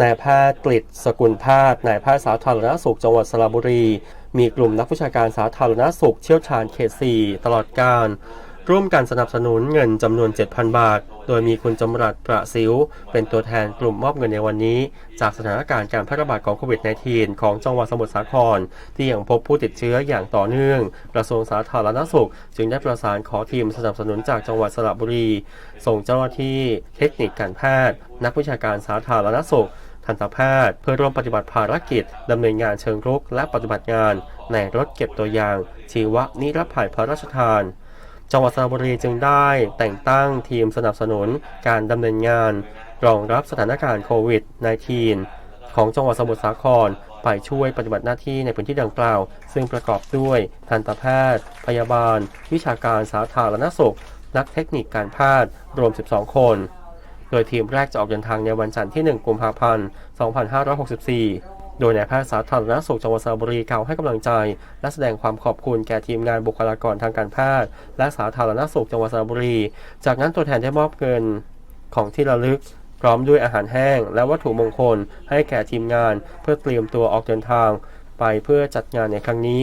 นายแพทย์กฤษสกุลแพทย์นายแพทย์สาธารณสุขจังหวัดสระบุรี มีกลุ่มนักวิชาการสาธารณสุขเชี่ยวชาญเขต4ตลอดการ ร่วมกันสนับสนุนเงินจำนวน 7,000 บาท โดยมีคุณจำรัดประสิว เป็นตัวแทนกลุ่มมอบเงินในวันนี้ จากสถานการณ์การแพร่ระบาดของโควิด -19 ของจังหวัดสมุทรสาคร ที่ยังพบผู้ติดเชื้ออย่างต่อเนื่อง กระทรวงสาธารณสุข จึงได้ประสานขอทีมสนับสนุนจากจังหวัดสระบุรี ส่งเจ้าหน้าที่เทคนิคการแพทย์ นักวิชาการสาธารณสุขทันตแพทย์เพื่อร่วมปฏิบัติภารกิจดำเนินงานเชิงรุกและปฏิบัติงาน ในรถเก็บตัวอย่าง ชีวนิรภัยพระราชทาน จังหวัดสระบุรีจึงได้แต่งตั้งทีมสนับสนุนการดำเนินงานรองรับสถานการณ์โควิด -19 ของจังหวัดสมุทรสาครไปช่วยปฏิบัติหน้าที่ในพื้นที่ดังกล่าว ซึ่งประกอบด้วยทันตแพทย์ พยาบาล วิชาการสาธารณสุข นักเทคนิคการแพทย์รวม 12 คน โดยทีมแรกจะออกเดินทางในวันจันทร์ที่ 1 กุมภาพันธ์ 2564 โดยนายแพทย์สาธารณสุขจังหวัดสระบุรีกล่าวให้กำลังใจ และแสดงความขอบคุณแก่ทีมงานบุคลากรทางการแพทย์ และสาธารณสุขจังหวัดสระบุรี จากนั้นตัวแทนได้มอบเงินของที่ระลึกพร้อมด้วยอาหารแห้ง และวัตถุมงคลให้แก่ทีมงานเพื่อเตรียมตัวออกเดินทาง ไปเพื่อจัดงานในครั้งนี้